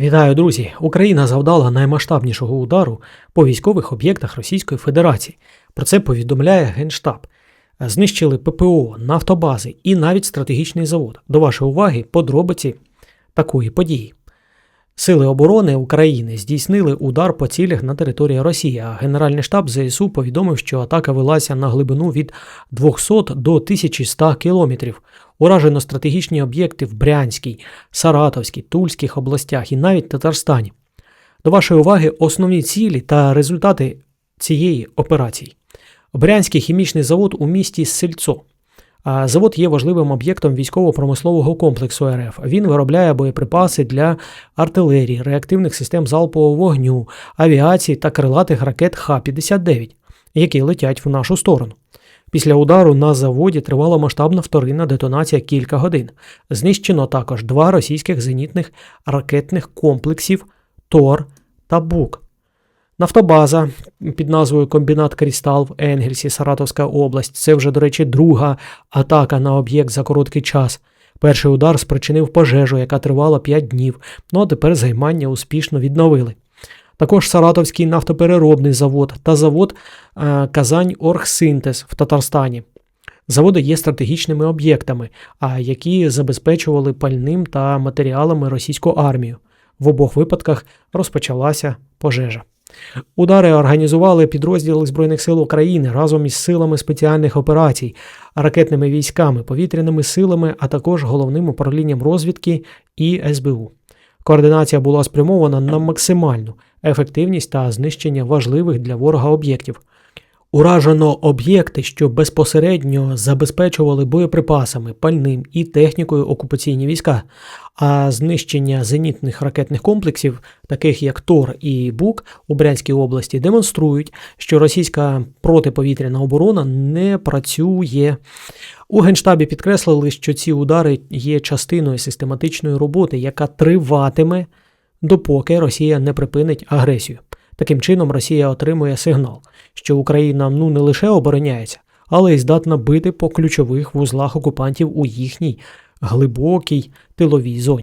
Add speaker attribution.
Speaker 1: Вітаю, друзі! Україна завдала наймасштабнішого удару по військових об'єктах Російської Федерації. Про це повідомляє Генштаб. Знищили ППО, нафтобази і навіть стратегічний завод. До вашої уваги подробиці такої події. Сили оборони України здійснили удар по цілях на території Росії. А Генеральний штаб ЗСУ повідомив, що атака велася на глибину від 200 до 1100 кілометрів. Уражено стратегічні об'єкти в Брянській, Саратовській, Тульських областях і навіть Татарстані. До вашої уваги основні цілі та результати цієї операції. Брянський хімічний завод у місті Сельцо. Завод є важливим об'єктом військово-промислового комплексу РФ. Він виробляє боєприпаси для артилерії, реактивних систем залпового вогню, авіації та крилатих ракет Х-59, які летять в нашу сторону. Після удару на заводі тривала масштабна вторинна детонація кілька годин. Знищено також два російських зенітних ракетних комплексів ТОР та БУК. Нафтобаза під назвою Комбінат Крістал в Енгельсі, Саратовська область. Це вже, до речі, друга атака на об'єкт за короткий час. Перший удар спричинив пожежу, яка тривала 5 днів, ну а тепер займання успішно відновили. Також Саратовський нафтопереробний завод та завод е, Казань Оргсинтез в Татарстані. Заводи є стратегічними об'єктами, які забезпечували пальним та матеріалами російську армію. В обох випадках розпочалася пожежа. Удари організували підрозділи Збройних сил України разом із силами спеціальних операцій, ракетними військами, повітряними силами, а також головним управлінням розвідки і СБУ. Координація була спрямована на максимальну ефективність та знищення важливих для ворога об'єктів. Уражено об'єкти, що безпосередньо забезпечували боєприпасами, пальним і технікою окупаційні війська, а знищення зенітних ракетних комплексів, таких як ТОР і БУК у Брянській області, демонструють, що російська протиповітряна оборона не працює. У Генштабі підкреслили, що ці удари є частиною систематичної роботи, яка триватиме, допоки Росія не припинить агресію. Таким чином, Росія отримує сигнал, що Україна ну не лише обороняється, але й здатна бити по ключових вузлах окупантів у їхній глибокій тиловій зоні.